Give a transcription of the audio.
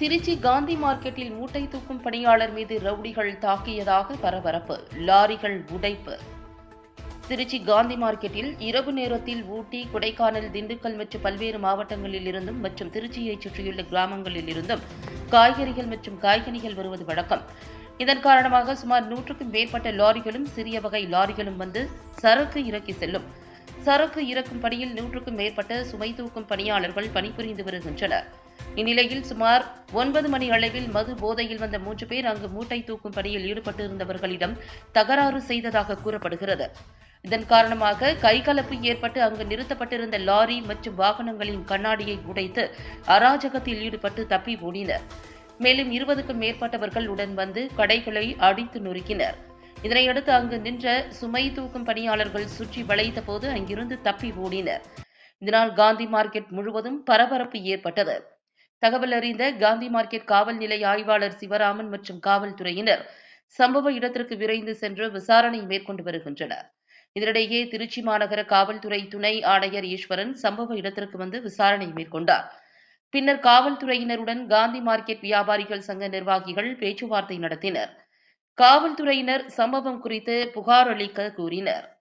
திருச்சி காந்தி மார்க்கெட்டில் மூட்டை தூக்கும் பணியாளர் மீது ரவுடிகள் தாக்கியதாக பரபரப்பு. லாரிகள் உடைப்பு. திருச்சி காந்தி மார்க்கெட்டில் இரவு நேரத்தில் ஊட்டி கொடைக்கானல் திண்டுக்கல் மற்றும் பல்வேறு மாவட்டங்களில் இருந்தும் மற்றும் திருச்சியைச் சுற்றியுள்ள கிராமங்களில் இருந்தும் காய்கறிகள் மற்றும் காய்கனிகள் வருவது வழக்கம். இதன் காரணமாக சுமார் நூற்றுக்கும் மேற்பட்ட லாரிகளும் சிறிய வகை லாரிகளும் வந்து சரக்கு இறக்கி செல்லும். சரக்கு இறக்கும் பணியில் நூற்றுக்கும் மேற்பட்ட சுமை தூக்கும் பணியாளர்கள் பணிபுரிந்து வருகின்றனர். இந்நிலையில் சுமார் ஒன்பது மணி அளவில் மது போதையில் வந்த மூன்று பேர் அங்கு மூட்டை தூக்கும் பணியில் ஈடுபட்டிருந்தவர்களிடம் தகராறு செய்ததாக கூறப்படுகிறது. இதன் காரணமாக கைகலப்பு ஏற்பட்டு அங்கு நிறுத்தப்பட்டிருந்த லாரி மற்றும் வாகனங்களின் கண்ணாடியை உடைத்து அராஜகத்தில் ஈடுபட்டு தப்பி ஓடினர். மேலும் இருபதுக்கும் மேற்பட்டவர்கள் உடன் வந்து கடைகளை அடித்து நொறுக்கினர். இதனையடுத்து அங்கு நின்ற சுமை தூக்கும் பணியாளர்கள் சுற்றி வளைத்த போது அங்கிருந்து தப்பி ஓடினர். இதனால் காந்தி மார்க்கெட் முழுவதும் பரபரப்பு ஏற்பட்டது. தகவல் அறிந்த காந்தி மார்க்கெட் காவல் நிலைய ஆய்வாளர் சிவராமன் மற்றும் காவல்துறையினர் சம்பவ இடத்திற்கு விரைந்து சென்று விசாரணை மேற்கொண்டு வருகின்றனர். இதனிடையே திருச்சி மாநகர காவல்துறை துணை ஆணையர் ஈஸ்வரன் சம்பவ இடத்திற்கு வந்து விசாரணை மேற்கொண்டார். பின்னர் காவல்துறையினருடன் காந்தி மார்க்கெட் வியாபாரிகள் சங்க நிர்வாகிகள் பேச்சுவார்த்தை நடத்தினர். காவல்துறையினர் சம்பவம் குறித்து புகார் அளிக்க கூறினர்.